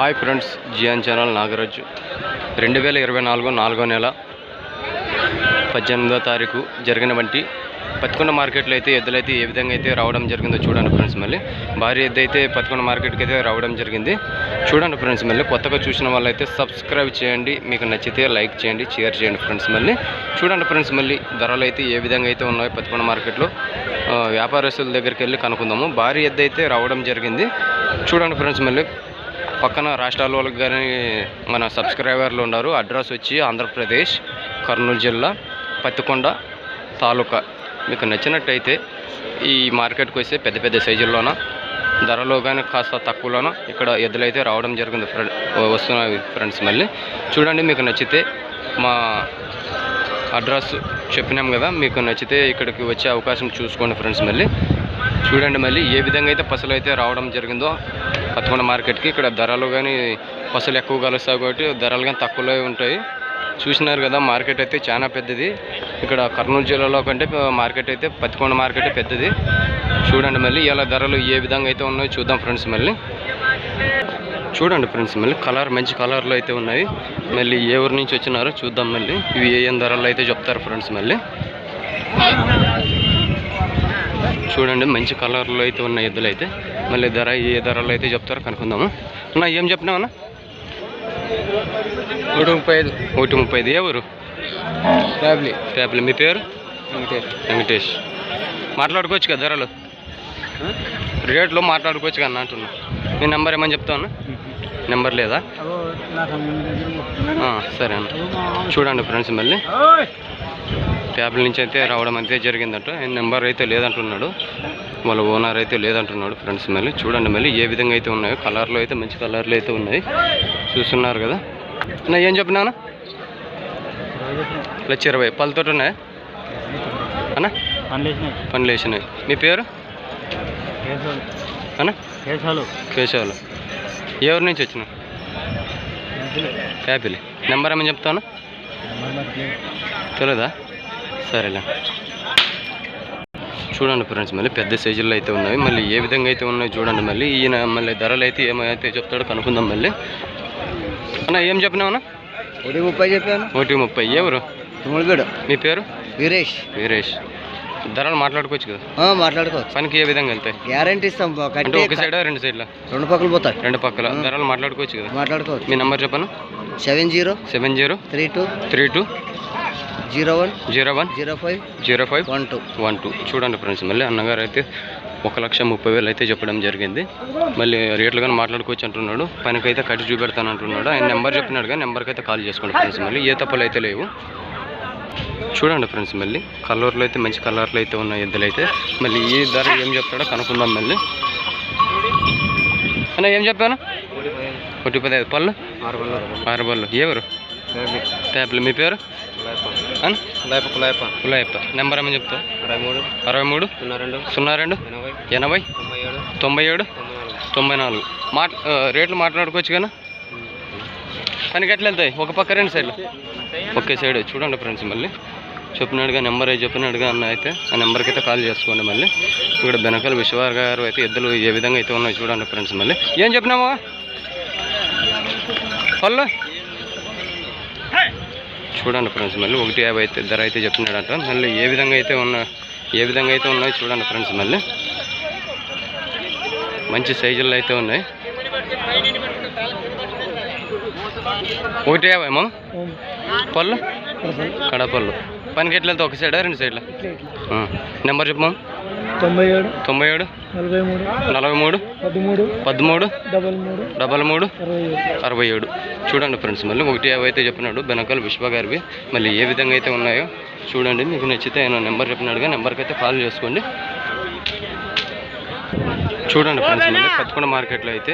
Hi friends జియాన్ channel Nagaraju. రెండు వేల ఇరవై నాలుగు నాలుగో నెల పద్దెనిమిదో తారీఖు జరిగిన వంటి పత్తికొండ మార్కెట్లో అయితే ఎద్దులైతే ఏ విధంగా అయితే రావడం జరిగిందో చూడండి ఫ్రెండ్స్ మళ్ళీ. భారీ ఎద్దు అయితే పత్తికొండ మార్కెట్కి అయితే రావడం జరిగింది. చూడండి ఫ్రెండ్స్ మళ్ళీ కొత్తగా చూసిన వాళ్ళైతే సబ్స్క్రైబ్ చేయండి మీకు నచ్చితే లైక్ చేయండి షేర్ చేయండి ఫ్రెండ్స్ మళ్ళీ. చూడండి ఫ్రెండ్స్ మళ్ళీ ధరలు అయితే ఏ విధంగా అయితే ఉన్నాయో పత్తికొండ మార్కెట్లో. వ్యాపారస్తుల దగ్గరికి వెళ్ళి కనుక్కుందాము. భారీ ఎద్దు అయితే రావడం జరిగింది. చూడండి ఫ్రెండ్స్ మళ్ళీ పక్కన రాష్ట్రాల వాళ్ళకి కానీ మన సబ్స్క్రైబర్లు ఉన్నారు. అడ్రస్ వచ్చి ఆంధ్రప్రదేశ్ కర్నూలు జిల్లా పత్తికొండ తాలూకా. మీకు నచ్చినట్టయితే ఈ మార్కెట్కి వస్తే పెద్ద పెద్ద సైజుల్లోన ధరలో కానీ కాస్త తక్కువలోన ఇక్కడ ఎద్దులైతే రావడం జరిగింది ఫ్రెండ్ వస్తున్నాయి ఫ్రెండ్స్ మళ్ళీ. చూడండి మీకు నచ్చితే మా అడ్రస్ చెప్పినాం కదా మీకు నచ్చితే ఇక్కడికి వచ్చే అవకాశం చూసుకోండి ఫ్రెండ్స్ మళ్ళీ. చూడండి మళ్ళీ ఏ విధంగా అయితే పసలు అయితే రావడం జరిగిందో పత్తికొండ మార్కెట్కి ఇక్కడ ధరలు కానీ పసులు ఎక్కువ కలుస్తాయి కాబట్టి ధరలు కానీ తక్కువలో ఉంటాయి. చూసినారు కదా మార్కెట్ అయితే చాలా పెద్దది. ఇక్కడ కర్నూలు జిల్లాలో కంటే మార్కెట్ అయితే పత్తికొండ మార్కెట్ పెద్దది. చూడండి మళ్ళీ ఇలా ధరలు ఏ విధంగా అయితే ఉన్నాయో చూద్దాం ఫ్రెండ్స్ మళ్ళీ. చూడండి ఫ్రెండ్స్ మళ్ళీ కలర్ మంచి కలర్లు అయితే ఉన్నాయి. మళ్ళీ ఏ ఊరి నుంచి వచ్చినారో చూద్దాం మళ్ళీ. ఇవి ఏ ఏం ధరలు అయితే చెప్తారు ఫ్రెండ్స్ మళ్ళీ. చూడండి మంచి కలర్లు అయితే ఉన్నాయి ఎద్దులు అయితే. మళ్ళీ ధర ఏ ధరలు అయితే చెప్తారో కనుక్కుందాము. అన్న ఏం చెప్పినావన్నా నూట ముప్పై ఐదు. ఒకటి ముప్పై ఐదు. ఏ ఊరు? ఫ్యామిలీ ట్యాబ్లెట్ మీ పేరు? వెంకటేష్. వెంకటేష్. మాట్లాడుకోవచ్చు కదా ధరలు. రేట్లు మాట్లాడుకోవచ్చు కదా అన్న అంటున్నా. మీ నెంబర్ ఏమని చెప్తావు నెంబర్ లేదా? సరే అన్న. చూడండి ఫ్రెండ్స్ మళ్ళీ. ట్యాబ్ల నుంచి అయితే రావడం అయితే జరిగిందట. నెంబర్ అయితే లేదంటున్నాడు. వాళ్ళ ఓనర్ అయితే లేదంటున్నాడు ఫ్రెండ్స్ మళ్ళీ. చూడండి మళ్ళీ ఏ విధంగా అయితే ఉన్నాయో. కలర్లు అయితే మంచి కలర్లు అయితే ఉన్నాయి. చూస్తున్నారు కదా. నా ఏం చెప్పినానా లక్ష ఇరవై. పళ్ళతోటి ఉన్నాయా? అన్న? పనులు వేసినాయి మీ పేరు? అన్న? కేశాలు కేశవాలు. ఊరు నుంచి వచ్చిన యాపిల్. నెంబర్ ఏమని చెప్తాను తెలియదా. సరేలే. చూడండి ఫ్రెండ్స్ మళ్ళీ పెద్ద సైజుల్లో అయితే ఉన్నాయి మళ్ళీ ఏ విధంగా అయితే ఉన్నాయో చూడండి మళ్ళీ. ఈయన మళ్ళీ ధరలు అయితే ఏమైతే చెప్తాడో కనుక్కుందాం మళ్ళీ. అన్న ఏం చెప్పినావన్నా ఒకటి ముప్పై చెప్పాను. ఒకటి ముప్పై. ఎవరు? మీ పేరు? వీరేష్. వీరేష్. ధరలు మాట్లాడుకోవచ్చు కదా? మాట్లాడుకోవచ్చు. పనికి ఏ విధంగా వెళ్తాయి? గ్యారంటీ ఇస్తాం. అంటే ఒక సైడా రెండు సైడ్లా? రెండు పక్కలు పోతాయి. రెండు పక్కల. ధరలు మాట్లాడుకోవచ్చు కదా? మాట్లాడుకోవచ్చు. మీ నెంబర్ చెప్పను? Seven zero seven zero three two three two zero one zero one zero five zero five one two. One two. చూడండి ఫ్రెండ్స్ మళ్ళీ అన్నగారు అయితే ఒక లక్ష ముప్పై వేలు అయితే చెప్పడం జరిగింది. మళ్ళీ రేట్లు కానీ మాట్లాడుకోవచ్చు అంటున్నాడు. పనికి అయితే కట్టి చూపెడతాను అంటున్నాడు. ఆయన నెంబర్ చెప్పినాడు కానీ నెంబర్కి అయితే కాల్ చేసుకోండి ఫ్రెండ్స్ మళ్ళీ ఏ తప్పులు అయితే లేవు. చూడండి ఫ్రెండ్స్ మళ్ళీ కలర్లు అయితే మంచి కలర్లు అయితే ఉన్నాయి ఎద్దులు అయితే. మళ్ళీ ఈ ధర ఏం చెప్తాడో కనుక్కుందాం మళ్ళీ. అన్న ఏం చెప్పాను? ఒకటి పదహైదు పళ్ళు? ఆరు పళ్ళు. ఎవరు? ట్యాబ్లు మీ పేరు? అన్న కులాయప కులాయప ఉలాయప్ప నెంబర్ ఏమని చెప్తావు? అరవై మూడు అరవై మూడు సున్నా రెండు. సున్నా రెండు. ఎనభై. ఎనభై. తొంభై ఏడు. తొంభై ఏడు. తొంభై నాలుగు. ఆ, రేట్లు మాట్లాడుకోవచ్చు కానీ పనికి ఎట్లా వెళ్తాయి. ఒక పక్క రెండు సైడ్లు. ఒకే సైడ్ చూడండి ఫ్రెండ్స్ మళ్ళీ. చెప్పినాడుగా నెంబర్ అయితే చెప్పినాడుగా అన్న అయితే ఆ నెంబర్కి అయితే కాల్ చేసుకోండి మళ్ళీ. ఇక్కడ బెనకల్ విశ్వవార్ గారు అయితే ఎద్దులు ఏ విధంగా అయితే ఉన్నాయి చూడండి ఫ్రెండ్స్ మళ్ళీ. ఏం చెప్పినామా? పళ్ళు. చూడండి ఫ్రెండ్స్ మళ్ళీ ఒకటి యాభై అయితే ధర అయితే చెప్పినాడంట మళ్ళీ ఏ విధంగా అయితే ఉన్న ఏ విధంగా అయితే ఉన్నాయో చూడండి ఫ్రెండ్స్ మళ్ళీ. మంచి సైజుల్లో అయితే ఉన్నాయి. ఒకటి యాభై అమ్మ. పళ్ళు? కడపళ్ళు పనికి ఎట్లా ఒక సైడా రెండు సైడ్లా? నెంబర్ చెప్పమా తొంభై ఏడు. తొంభై ఏడు? నలభై మూడు పదమూడు డబల్ మూడు డబల్ మూడు అరవై ఏడు. చూడండి ఫ్రెండ్స్ మళ్ళీ ఒకటి యాభై అయితే చెప్పినాడు బెనకల్ విశ్వ గారివి. మళ్ళీ ఏ విధంగా అయితే ఉన్నాయో చూడండి మీకు నచ్చితే ఆయన నెంబర్ చెప్పినాడుగా నెంబర్కి అయితే కాల్ చేసుకోండి. చూడండి ఫ్రెండ్స్ మళ్ళీ పత్తికొండ మార్కెట్లో అయితే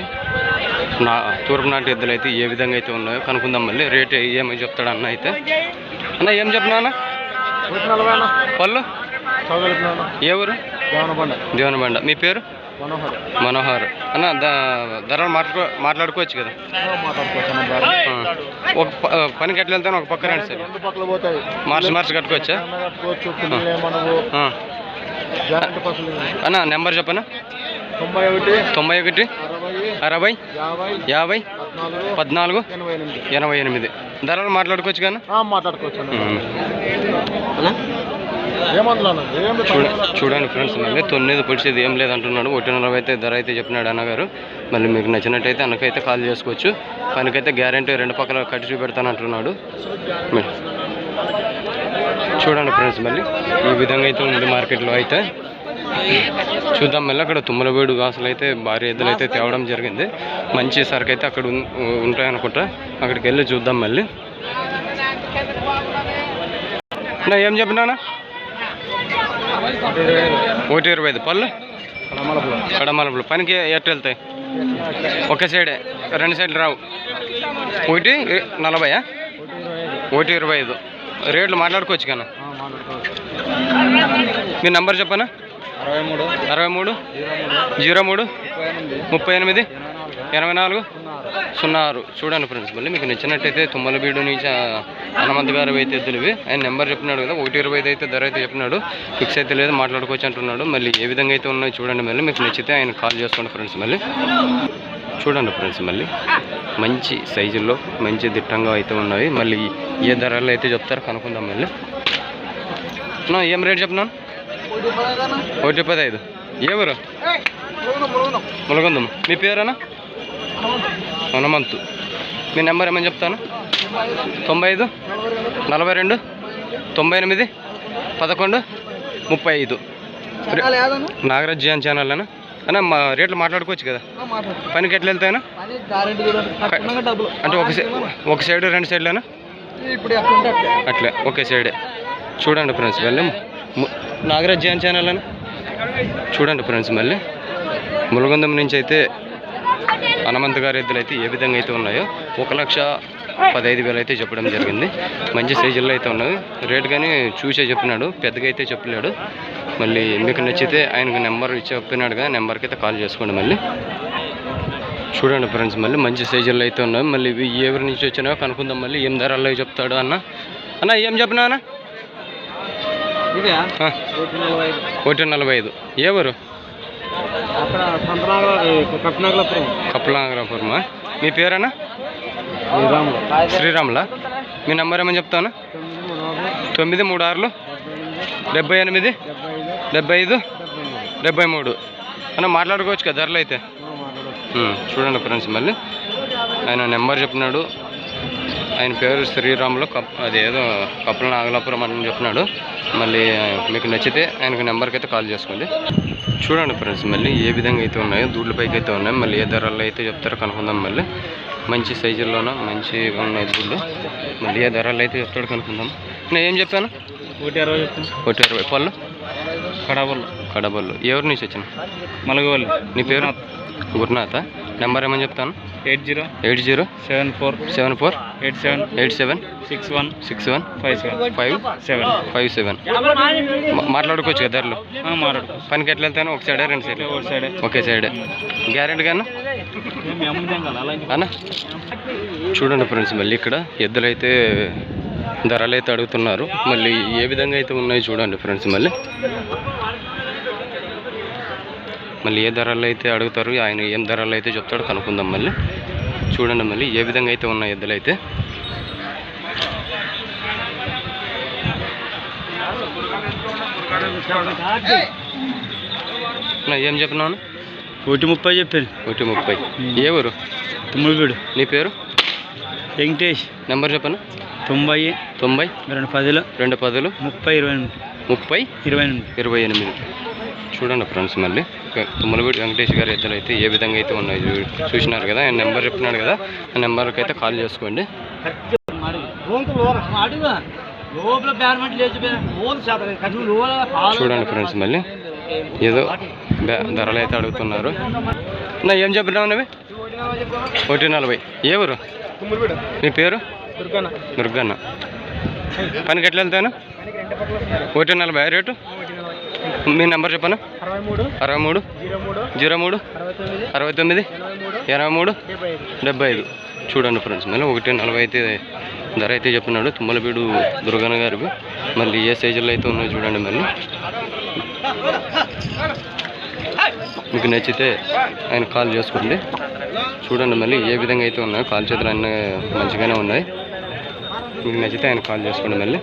నా తూర్పు నాటి ఎద్దులు అయితే ఏ విధంగా అయితే ఉన్నాయో కనుక్కుందాం మళ్ళీ. రేట్ ఏమై చెప్తాడు అన్న అయితే. అన్న ఏం చెప్పినా అన్న? పళ్ళు? ఏ ఊరు? దేవనబండ మీ పేరు? మనోహర్. మనోహర్. అన్న ధరలు మాట్లాడుకో మాట్లాడుకోవచ్చు కదా. ఒక ప- ఆ, పనికి ఎట్లా వెళ్తాను ఒక పక్క రండి సార్. మార్చి మార్చి కట్టుకోవచ్చా? అన్న నెంబర్ చెప్పనా? తొంభై ఒకటి తొంభై ఒకటి అరవై యాభై పద్నాలుగు ఎనభై ఎనిమిది. ధరలు మాట్లాడుకోవచ్చు కానీ మాట్లాడుకోవచ్చు చూడండి ఫ్రెండ్స్ మళ్ళీ తొమ్మిది పొడిచేది ఏం లేదంటున్నాడు. ఒకటి నలభై అయితే ధర అయితే చెప్పినాడు అన్నగారు. మళ్ళీ మీకు నచ్చినట్టయితే అన్నకైతే కాల్ చేసుకోవచ్చు. పనికైతే గ్యారంటీ రెండు పక్కల కట్టి చూపెడతాను అంటున్నాడు మీ- చూడండి ఫ్రెండ్స్ మళ్ళీ. ఈ విధంగా అయితే ఉంది మార్కెట్లో అయితే. చూద్దాం మళ్ళీ అక్కడ తుమ్మలబేడు అసలు అయితే భారీ ఎద్దులు అయితే తేవడం జరిగింది. మంచి సరుకు అయితే అక్కడ ఉంటాయనుకుంటా. అక్కడికి వెళ్ళి చూద్దాం మళ్ళీ. నా ఏం చెప్పినానా ఒకటి ఇరవై ఐదు పళ్ళు? కడమలుపులు. పనికి ఎట్టు వెళ్తాయి? ఒక సైడే. రెండు సైడ్లు రావు. ఒకటి నలభైయా ఒకటి ఇరవై ఐదు. రేట్లు మాట్లాడుకోవచ్చు కానీ. మీ నంబర్ చెప్పనా? అరవై మూడు. అరవై మూడు. జీరో మూడు. ముప్పై ఎనిమిది. ఎనభై నాలుగు. సున్నా సున్నా ఆరు చూడండి ఫ్రెండ్స్ మళ్ళీ మీకు నచ్చినట్టయితే తుమ్మలబీడు నుంచి హనుమంత్ గారు అయితే ఇవి ఆయన నెంబర్ చెప్పినాడు కదా ఒకటి ఇరవై ఐదు అయితే ధర అయితే చెప్పినాడు. ఫిక్స్ అయితే లేదు మాట్లాడుకోవచ్చు అంటున్నాడు. మళ్ళీ ఏ విధంగా అయితే ఉన్నాయో చూడండి మళ్ళీ. మీకు నచ్చితే ఆయన కాల్ చేసుకోండి ఫ్రెండ్స్ మళ్ళీ. చూడండి ఫ్రెండ్స్ మళ్ళీ. మంచి సైజుల్లో మంచి దిట్టంగా అయితే ఉన్నాయి. మళ్ళీ ఏ ధరలు అయితే చెప్తారో కనుక్కుందాం మళ్ళీ. నా ఏం రేట్ చెప్తున్నాను ఒకటి పదహైదు. ఏ ఊరు? ములగొందం మీ పేరేనా హనుమంతు. మీ నెంబర్ ఏమని చెప్తాను? తొంభై ఐదు నలభై రెండు తొంభై ఎనిమిది పదకొండు ముప్పై ఐదు. నాగరాజ్ జియాన్ ఛానల్ అన్న అన్న మా రేట్లు మాట్లాడుకోవచ్చు కదా. పనికి ఎట్లా వెళ్తాయనా అంటే ఒక ఒక సైడ్ రెండు సైడ్లేనా? అట్లే. ఒకే సైడే. చూడండి ఫ్రెండ్స్ మళ్ళీ నాగరాజ్ జియాన్ ఛానల్ అని చూడండి ఫ్రెండ్స్ మళ్ళీ. ములగొందం నుంచి అయితే హనుమంత్ గారి ఎద్దులు అయితే ఏ విధంగా అయితే ఉన్నాయో ఒక లక్ష పదహైదు వేలు అయితే చెప్పడం జరిగింది. మంచి సైజుల్లో అయితే ఉన్నాయి రేట్ కానీ చూసే చెప్పినాడు. పెద్దగా అయితే చెప్పలేడు. మళ్ళీ మీకు నచ్చితే ఆయనకు నెంబర్ ఇచ్చి చెప్పినాడు కదా నెంబర్కి అయితే కాల్ చేసుకోండి మళ్ళీ. చూడండి ఫ్రెండ్స్ మళ్ళీ మంచి సైజుల్లో అయితే ఉన్నాయి మళ్ళీ ఎవరి నుంచి వచ్చినాయో కనుక్కుందాం మళ్ళీ. ఏం ధరల్లో చెప్తాడు అన్న. అన్న ఏం చెప్పినా అన్న? ఇదే ఆ, ఒకటి నలభై ఐదు. ఒకటి నలభై ఐదు. ఎవరు? కప్పలాంగరాపురమా మీ పేరేనా శ్రీరాములు. మీ నెంబర్ ఏమని చెప్తాను? తొమ్మిది మూడు ఆరులు? డెబ్బై ఎనిమిది? డెబ్బై ఐదు? డెబ్బై మూడు. అన్న మాట్లాడుకోవచ్చు కదా ధరలు అయితే? చూడండి ఫ్రెండ్స్ మళ్ళీ. ఆయన నెంబర్ చెప్పినాడు. ఆయన పేరు శ్రీరాములు కప్ అదేదో కప్పల నాగలాపురం అని చెప్పినాడు. మళ్ళీ మీకు నచ్చితే ఆయనకు నెంబర్కి అయితే కాల్ చేసుకోండి. చూడండి ఫ్రెండ్స్ మళ్ళీ ఏ విధంగా అయితే ఉన్నాయో దూడ్ల పైకి అయితే ఉన్నాయి మళ్ళీ ఏ ధరల్లో అయితే చెప్తారో కనుక్కుందాం మళ్ళీ. మంచి సైజుల్లోన మంచిగా ఉన్నాయి దూడ్లు. మళ్ళీ ఏ ధరల్లో అయితే చెప్తాడో కనుక్కుందాం. నేను ఏం చెప్పాను? ఒకటి అరవై చెప్తాను. ఒకటి ఇరవై పళ్ళు? కడాబుల్ కడబళ్ళు ఎవరి నుంచి వచ్చిన మలగవల్లి. నీ పేరు? గురునాథ? నెంబర్ ఏమని చెప్తాను? Eight zero eight zero seven four seven four eight seven eight seven six one six one five seven five seven five seven మాట్లాడుకోవచ్చు కదా ధరలు మాట్లాడుకో పనికి ఎట్లా వెళ్తాను? ఒక సైడే రెండు సైడ్? ఒకటి సైడే. ఒకే సైడే. గ్యారెంటీ కన్నా అన్న? చూడండి ఫ్రెండ్స్ మళ్ళీ ఇక్కడ ఎద్దులు అయితే ధరలు అయితే అడుగుతున్నారు. మళ్ళీ ఏ విధంగా అయితే ఉన్నాయి చూడండి ఫ్రెండ్స్ మళ్ళీ. మళ్ళీ ఏ ధరలు అయితే అడుగుతారు ఆయన ఏం ధరలు అయితే చెప్తాడో కనుక్కుందాం మళ్ళీ. చూడండి మళ్ళీ ఏ విధంగా అయితే ఉన్నాయి ఎద్దులు అయితే. నా ఏం చెప్పినాను ఒకటి ముప్పై చెప్పాను ఒకటి ముప్పై. ఏ ఊరు? తుమ్మిడిపీడు నీ పేరు? వెంకటేష్. నెంబర్ చెప్పను? తొంభై. తొంభై. రెండు పదిలో. రెండు పదులు. ముప్పై ఇరవై ఎనిమిది. ముప్పై. ఇరవై ఎనిమిది. ఇరవై ఎనిమిది. చూడండి ఫ్రెండ్స్ మళ్ళీ. ఇక తుమ్మలపూడి వెంకటేష్ గారి ఇద్దరు అయితే ఏ విధంగా అయితే ఉన్నాయి చూసినారు కదా. ఆయన నెంబర్ చెప్తున్నాడు కదా. ఆ నెంబర్కి అయితే కాల్ చేసుకోండి. చూడండి ఫ్రెండ్స్ మళ్ళీ. ఏదో ధరలు అయితే అడుగుతున్నారు. నా ఏం చెప్పినావు అవి ఒకటి నలభై. ఏ ఊరు? మీ పేరు? దుర్గన్న. పనికి ఎట్లా వెళ్తాను? ఒకటి నలభై. రేటు? మీ నెంబర్ చెప్పనా? అరవై మూడు జీరో మూడు అరవై తొమ్మిది ఎనభై మూడు డెబ్బై ఐదు. చూడండి ఫ్రెండ్స్ మళ్ళీ ఒకటి నలభై అయితే ధర అయితే చెప్పినాడు తుమ్మలపీడు దుర్గన్న గారికి మళ్ళీ ఏ సైజుల్లో అయితే ఉన్నాయో చూడండి మళ్ళీ. మీకు నచ్చితే ఆయన కాల్ చేసుకోండి. చూడండి మళ్ళీ ఏ విధంగా అయితే ఉన్నాయో కాల్ చేతులు అన్నీ మంచిగానే ఉన్నాయి. మీకు నచ్చితే ఆయన కాల్ చేసుకోండి మళ్ళీ.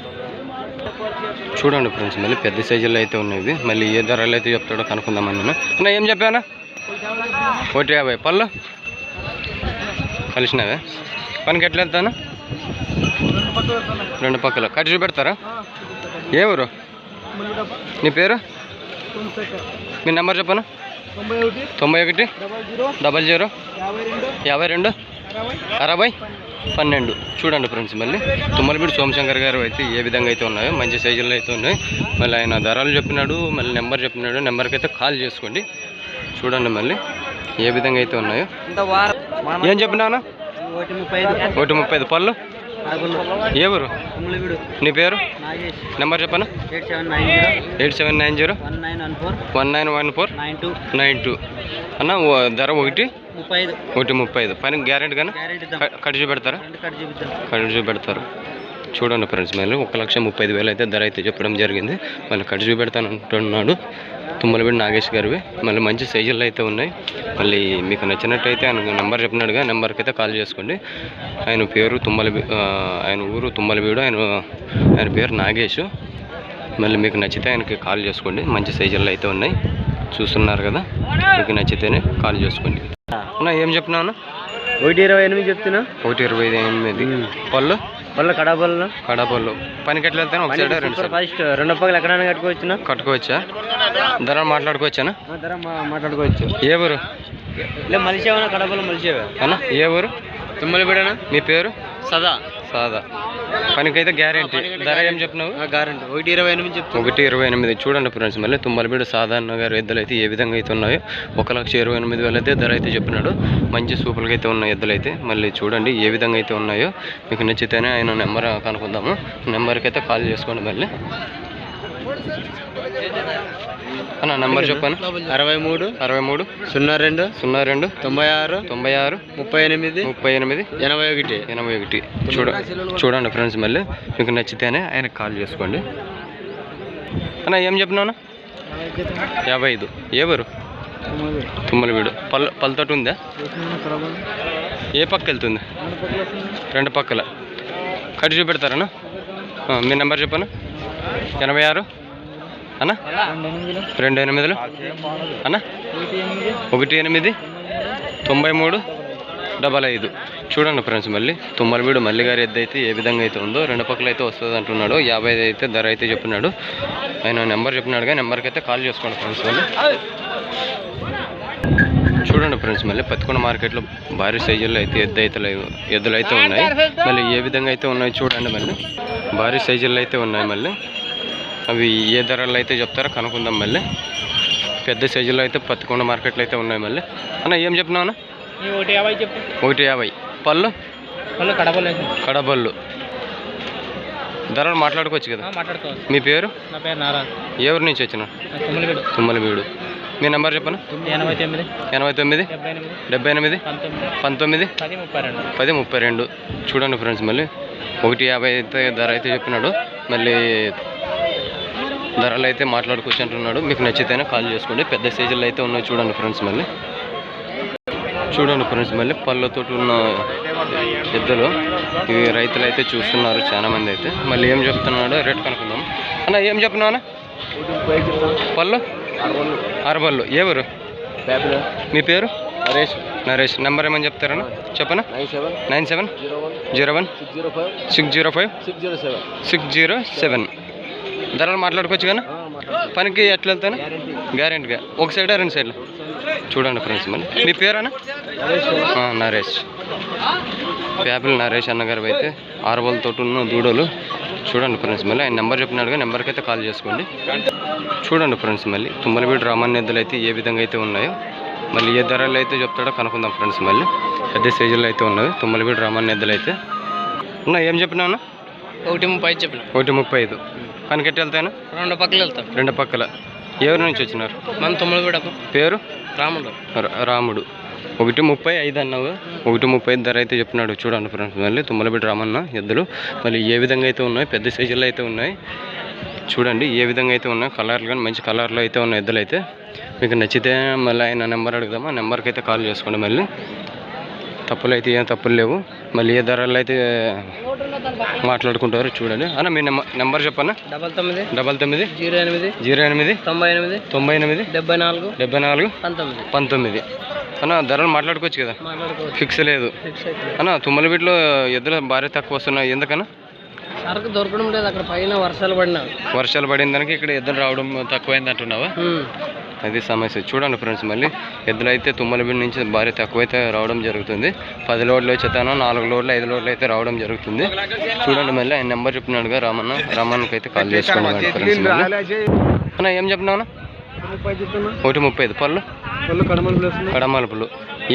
చూడండి ఫ్రెండ్స్ మళ్ళీ పెద్ద సైజుల్లో అయితే ఉన్నాయి మళ్ళీ ఏ ధరలు అయితే చెప్తాడో కనుక్కుందామని నేను అన్న ఏం చెప్పానా? ఒకటి యాభై. పళ్ళు? కలిసినవే. పనికి ఎట్లా వెళ్తాను? రెండు పక్కల. కట్ చూపెడతారా? ఏ ఊరు? నీ పేరు? మీ నెంబర్ చెప్పను? తొంభై ఒకటి డబల్ జీరో యాభై రెండు అరవై. పన్నెండు. చూడండి ఫ్రెండ్స్ మళ్ళీ. తుమ్మలపూడి సోమశంకర్ గారు అయితే ఏ విధంగా అయితే ఉన్నాయో మంచి సైజుల్లో అయితే ఉన్నాయి. మళ్ళీ ఆయన ధరలు చెప్పినాడు మళ్ళీ నెంబర్ చెప్పినాడు నెంబర్కి అయితే కాల్ చేసుకోండి. చూడండి మళ్ళీ ఏ విధంగా అయితే ఉన్నాయో. ఏం ఐదు. ఒకటి ముప్పై ఐదు పళ్ళు? ఏ ఊరు? కుమ్మిడివిడు నీ పేరు? నెంబర్ చెప్పను? Eight seven nine zero. One nine one four. Nine two. Nine two. అన్న ధర ఒకటి? ఒకటి ముప్పై ఐదు. పని గ్యారెంటీ కానీ కట్ చూపిద్దాం. కట్ చూపెడతారు. చూడండి ఫ్రెండ్స్ మళ్ళీ ఒక లక్ష ముప్పై ఐదు వేలు అయితే ధర అయితే చెప్పడం జరిగింది. మళ్ళీ కట్ చూపెడతాను అంటున్నాడు తుమ్మలబెడి నాగేష్ గారివి. మళ్ళీ మంచి సైజుల్లో అయితే ఉన్నాయి. మళ్ళీ మీకు నచ్చినట్టయితే ఆయన నెంబర్ చెప్పినాడుగా నెంబర్కి అయితే కాల్ చేసుకోండి. ఆయన పేరు తుమ్మలబి ఆ, ఆయన ఊరు తుమ్మలబీడు ఆయన ఆయన పేరు నాగేష్. మళ్ళీ మీకు నచ్చితే ఆయనకి కాల్ చేసుకోండి. మంచి సైజుల్లో అయితే ఉన్నాయి. చూస్తున్నారు కదా మీకు నచ్చితేనే కాల్ చేసుకోండి. అన్న ఏం చెప్పినావు అన్న? ఒకటి ఇరవై ఎనిమిది చెప్తున్నా. ఒకటి ఇరవై ఎనిమిది. పళ్ళు? వాళ్ళ కడాపల్లో కడపళ్ళు పనికి ఎట్లా వెళ్తాను ఒక సైడ్ రెండు సైడ్ ఫస్ట్. రెండో పక్కలు ఎక్కడైనా కట్టుకోవచ్చునా? కట్టుకోవచ్చా? ధర మాట్లాడుకోవచ్చానా? ధర మాట్లాడుకోవచ్చు. ఏ ఊరు? లే మలిసేవనా? కడపలో మలిసేవా? అన్న ఏ ఊరు? తుమ్మలబిడనా మీ పేరు? సదా. సాదా పనికైతే గ్యారెంటీ ధర ఏం చెప్పినావు? గారంటీ ఒకటి ఇరవై ఎనిమిది చెప్తున్నా. ఒకటి ఇరవై ఎనిమిది. చూడండి ఫ్రెండ్స్ మళ్ళీ తుమ్మలబీడు సాధారణ గారు ఎద్దులు అయితే ఏ విధంగా అయితే ఉన్నాయో ఒక లక్ష ఇరవై ఎనిమిది వేలు అయితే ధర అయితే చెప్పినాడు. మంచి సూపర్గా అయితే ఉన్నాయి ఎద్దులు అయితే మళ్ళీ చూడండి ఏ విధంగా అయితే ఉన్నాయో. మీకు నచ్చితేనే ఆయన నెంబర్ కనుక్కుందాము. నెంబర్కి అయితే కాల్ చేసుకోండి మళ్ళీ. అన్న నెంబర్ చెప్పాను? అరవై మూడు అరవై మూడు సున్నా రెండు సున్నా రెండు తొంభై ఆరు తొంభై ఆరు ముప్పై ఎనిమిది ముప్పై ఎనిమిది ఎనభై ఒకటి. ఎనభై ఒకటి. చూడ చూడండి ఫ్రెండ్స్ మళ్ళీ. మీకు నచ్చితేనే ఆయనకు కాల్ చేసుకోండి. అన్న ఏం చెప్పినావు యాభై ఐదు. ఎవరు? తుమ్మలవీడు. పల్ పల్లతోటి ఉందా? ఏ పక్క వెళ్తుంది? రెండు పక్కల. కట్ చూపెడతారన్నా మీ నెంబర్ చెప్పను? ఎనభై ఆరు అన్న? రెండు ఎనిమిదిలు. అన్న? ఒకటి ఎనిమిది తొంభై మూడు డబల్ ఐదు. చూడండి ఫ్రెండ్స్ మళ్ళీ. తుమ్మలవీడు మల్లి గారి ఎద్దు అయితే ఏ విధంగా అయితే ఉందో రెండు పక్కల అయితే వస్తుంది అంటున్నాడు. యాభై ఐదు అయితే ధర అయితే చెప్పినాడు. ఆయన నెంబర్ చెప్పినాడుగా నెంబర్కి అయితే కాల్ చేసుకోండి ఫ్రెండ్స్ మళ్ళీ. చూడండి ఫ్రెండ్స్ మళ్ళీ. పత్తికొండ మార్కెట్లో భారీ సైజుల్లో అయితే ఎద్దు అయితే లేవు. ఎద్దులు అయితే ఉన్నాయి. మళ్ళీ ఏ విధంగా అయితే ఉన్నాయి చూడండి మళ్ళీ. భారీ సైజుల్లో అయితే ఉన్నాయి మళ్ళీ. అవి ఏ ధరలు అయితే చెప్తారో కనుక్కుందాం మళ్ళీ. పెద్ద సైజుల్లో అయితే పత్తికొండ మార్కెట్లో అయితే ఉన్నాయి మళ్ళీ. అన్న ఏం చెప్పినావు అన్న? ఒకటి యాభై చెప్పు. ఒకటి యాభై. పళ్ళు? వాళ్ళు కడపలేదు కడబళ్ళు ధరలు మాట్లాడుకోవచ్చు కదా. మాట్లాడుకోవచ్చు. మీ పేరు? నా పేరు నారాజ్. ఎవరి నుంచి వచ్చిన తుమ్మలబిడు. తుమ్మలబీడు. మీ నెంబర్ చెప్పను? ఎనభై తొమ్మిది. ఎనభై తొమ్మిది? డెబ్బై ఎనిమిది? పంతొమ్మిది? పది ముప్పై రెండు. చూడండి ఫ్రెండ్స్ మళ్ళీ. ఒకటి యాభై అయితే ధర అయితే చెప్పినాడు. మళ్ళీ ధరలు అయితే మాట్లాడుకోవచ్చు అంటున్నాడు మీకు నచ్చితేనే కాల్ చేసుకోండి. పెద్ద సైజుల్లో అయితే ఉన్నాయి. చూడండి ఫ్రెండ్స్ మళ్ళీ. చూడండి ఫ్రెండ్స్ మళ్ళీ. పళ్ళతో ఉన్న ఎద్దులు. ఇవి రైతులు అయితే చూస్తున్నారు చాలా మంది అయితే. మళ్ళీ ఏం చెప్తున్నాడో? రేట్ కనుక్కుందాం. అన్న ఏం అన్న? పళ్ళు? అరబళ్ళు ఎవరు మీ పేరు? నరేష్. నరేష్. నెంబర్ ఏమని చెప్తారన్నా? చెప్పనా? Nine seven? Zero one. Zero one? Six zero five. Six zero five? Six zero seven. Six zero seven. ధరలు మాట్లాడుకోవచ్చు కానీ పనికి ఎట్లా వెళ్తాను? గ్యారెంటీగా ఒక సైడ్ రెండు సైడ్లు చూడండి ఫ్రెండ్స్ మళ్ళీ మీ పేరేనా నరేష్. ఆ, నరేష్. పేపల్ నరేష్ అన్నగారు అయితే ఆరుబలతో ఉన్న దూడలు. చూడండి ఫ్రెండ్స్ మళ్ళీ ఆయన నెంబర్ చెప్పినాడుగా నెంబర్కి అయితే కాల్ చేసుకోండి. చూడండి ఫ్రెండ్స్ మళ్ళీ తుమ్మలబీడు రామాన్ ఎద్దులు అయితే ఏ విధంగా అయితే ఉన్నాయో. మళ్ళీ ఏ ధరలు అయితే చెప్తాడో కనుక్కుందాం ఫ్రెండ్స్ మళ్ళీ పెద్ద సైజుల్లో అయితే ఉన్నాయి తుమ్మలబీడు రామాన్ ఎద్దులు అయితే. ఉన్నా ఏం చెప్పినాను ఒకటి ముప్పై చెప్పిన. ఒకటి ముప్పై ఐదు. పనికి ఎట్టు వెళ్తాను రెండు పక్కలు వెళ్తాం. రెండు పక్కల. ఎవరి నుంచి వచ్చినారు? మన తొమ్మిది పేరు? రాముడు. రాముడు. ఒకటి ముప్పై ఐదు అన్నావు. ఒకటి ముప్పై ధర అయితే చెప్పినాడు. చూడండి ఫ్రెండ్స్ మళ్ళీ తుమ్మలబెట్టి రామన్న ఎద్దులు. మళ్ళీ ఏ విధంగా అయితే ఉన్నాయి పెద్ద సైజుల్లో అయితే ఉన్నాయి. చూడండి ఏ విధంగా అయితే ఉన్నాయి కలర్లు కానీ మంచి కలర్లో అయితే ఉన్న ఎద్దులు అయితే మీకు నచ్చితే మళ్ళీ ఆయన నెంబర్ అడుగుదామా? నెంబర్కి అయితే కాల్ చేసుకోండి మళ్ళీ. తప్పులు అయితే ఏం తప్పులు లేవు. మళ్ళీ ఏ ధరలు అయితే మాట్లాడుకుంటారు చూడండి. అన్న మీ నెంబర్ నెంబర్ చెప్పన్న? డబల్ తొమ్మిది. డబల్ తొమ్మిది. జీరో ఎనిమిది. జీరో ఎనిమిది. తొంభై ఎనిమిది. తొంభై ఎనిమిది. డెబ్బై నాలుగు. డెబ్బై నాలుగు. పంతొమ్మిది. పంతొమ్మిది. అన్న ధరలు మాట్లాడుకోవచ్చు కదా? ఫిక్స్ లేదు. అన్న తుమ్మలబీట్లో ఎద్దులు భారీ తక్కువ వస్తున్నాయి. ఎందుకన్నా? సరుకు దొరకడం లేదు అక్కడ పైన వర్షాలు పడినా. వర్షాలు పడిన దానికి ఇక్కడ ఎద్దులు రావడం తక్కువైంది అంటున్నావా? అది సమస్య. చూడండి ఫ్రెండ్స్ మళ్ళీ. ఎద్దులు అయితే తుమ్మలబీడి నుంచి భారీ తక్కువైతే రావడం జరుగుతుంది. పది లోడ్లు వచ్చేతాను నాలుగు లోడ్లు ఐదు లోడ్లు అయితే రావడం జరుగుతుంది. చూడండి మళ్ళీ ఆయన నెంబర్ చెప్పినాడుగా రామన్న రామన్నకి అయితే కాల్ చేసుకోండి ఫ్రెండ్స్ మళ్ళీ. అన్న ఏం చెప్పినావు? ఒకటి ముప్పై ఐదు. పళ్ళు? కడమలుపులు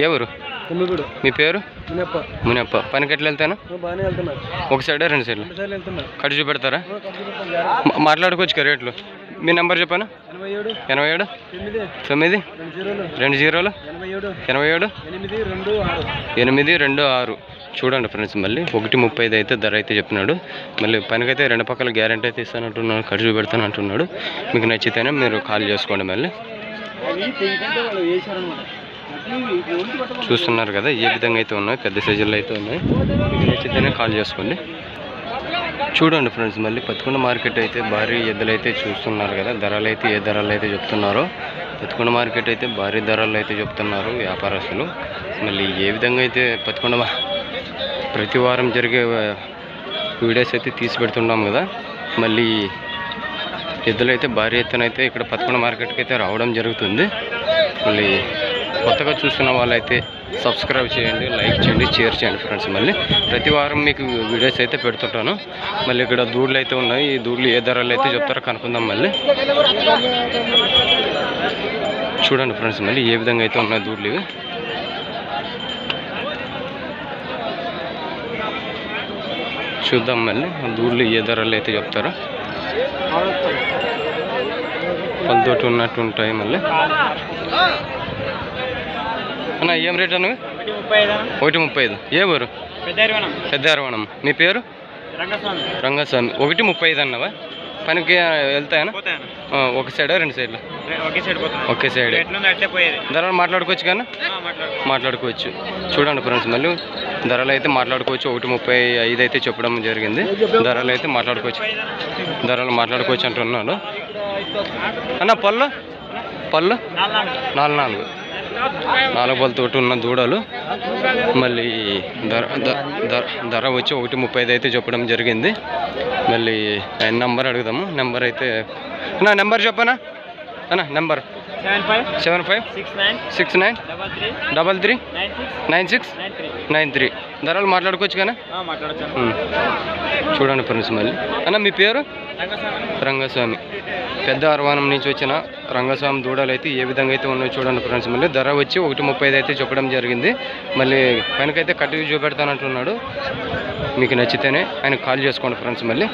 ఏ ఊరు? కుమ్మిగూడు. మీ పేరు? మినప్ప. మునియప్ప పనికి ఎట్లా వెళ్తాను? బాగానే ఒక సైడ్ రెండు సైడ్లు? సార్లు వెళ్తున్నా కట్ చూపెడతారా? మాట్లాడుకోవచ్చు కదా రేట్లు. మీ నెంబర్ చెప్పాను? ఎనభై ఏడు. తొమ్మిది. రెండు జీరోలు. ఎనభై ఏడు. ఎనిమిది రెండు ఆరు. చూడండి ఫ్రెండ్స్ మళ్ళీ ఒకటి ముప్పై ఐదు అయితే ధర అయితే చెప్తున్నాడు. మళ్ళీ పనికైతే రెండు పక్కల గ్యారంటీ అయితే ఇస్తానంటున్నాడు ఖర్చు చూపెడతాను అంటున్నాడు మీకు నచ్చితేనే మీరు కాల్ చేసుకోండి మళ్ళీ. చూస్తున్నారు కదా ఏ విధంగా అయితే ఉన్నాయి పెద్ద సైజుల్లో అయితే ఉన్నాయి. మీకు నచ్చితేనే కాల్ చేసుకోండి. చూడండి ఫ్రెండ్స్ మళ్ళీ పత్తికొండ మార్కెట్ అయితే భారీ ఎద్దులు అయితే చూస్తున్నారు కదా ధరలు అయితే ఏ ధరలు అయితే చెప్తున్నారో పత్తికొండ మార్కెట్ అయితే భారీ ధరలు అయితే చెప్తున్నారు వ్యాపారస్తులు. మళ్ళీ ఏ విధంగా అయితే పత్తికొండ ప్రతి వారం జరిగే వీడియోస్ అయితే తీసి పెడుతున్నాం కదా మళ్ళీ ఎద్దులు అయితే భారీ ఎత్తున అయితే ఇక్కడ పత్తికొండ మార్కెట్కి అయితే రావడం జరుగుతుంది. మళ్ళీ కొత్తగా చూస్తున్న వాళ్ళైతే సబ్స్క్రైబ్ చేయండి లైక్ చేయండి షేర్ చేయండి ఫ్రెండ్స్ మళ్ళీ. ప్రతి వారం మీకు వీడియోస్ అయితే పెడుతుంటాను. మళ్ళీ ఇక్కడ దూడ్లు అయితే ఉన్నాయి. ఈ దూడ్లు ఏ ధరలు అయితే చెప్తారో కనుక్కుందాం మళ్ళీ. చూడండి ఫ్రెండ్స్ మళ్ళీ ఏ విధంగా అయితే ఉన్నాయి దూడ్లు ఇవి. చూద్దాం మళ్ళీ ఆ దూడ్లు ఏ ధరలు అయితే చెప్తారో. పళ్ళతోటి ఉన్నట్టు ఉంటాయి మళ్ళీ. అన్న ఏం రేట్ అన్నవి? ఐదు ఒకటి ముప్పై ఐదు. ఏ ఊరు? పెద్ద అరవణం మీ పేరు? రంగస్వామి. ఒకటి ముప్పై ఐదు అన్నవా? పనికి వెళ్తాయనా? ఒక సైడా రెండు సైడ్లు? ఒకే సైడ్ ధరలు మాట్లాడుకోవచ్చు కానీ మాట్లాడు. మాట్లాడుకోవచ్చు. చూడండి ఫ్రెండ్స్ మళ్ళీ ధరలు అయితే మాట్లాడుకోవచ్చు. ఒకటి ముప్పై ఐదు అయితే చెప్పడం జరిగింది. ధరలు అయితే మాట్లాడుకోవచ్చు. ధరలు మాట్లాడుకోవచ్చు అంటున్నాడు. అన్న పళ్ళు? పళ్ళు నాలుగు నాలుగు. నాలుగు ఉన్న దూడలు మళ్ళీ ధర ధర ధర వచ్చి ఒకటి ముప్పై ఐదు అయితే చెప్పడం జరిగింది. మళ్ళీ ఆయన నెంబర్ అడుగుదాము. నెంబర్ అయితే నా నెంబర్ చెప్పనా? అన్న number. Seven five. Six nine. Double three. Nine six. Nine three. ధరలు మాట్లాడుకోవచ్చు కానీ. చూడండి ఫ్రెండ్స్ మళ్ళీ. అన్న మీ పేరు? రంగస్వామి. పెద్ద అరవానం నుంచి వచ్చిన రంగస్వామి దూడలు అయితే ఏ విధంగా అయితే ఉన్నాయో చూడండి ఫ్రెండ్స్. మళ్ళీ ధర వచ్చి ఒకటి ముప్పై ఐదు అయితే చెప్పడం జరిగింది. మళ్ళీ పైనకైతే కట్టి చూపెడతానంటున్నాడు. మీకు నచ్చితేనే ఆయన కాల్ చేసుకోండి ఫ్రెండ్స్ మళ్ళీ.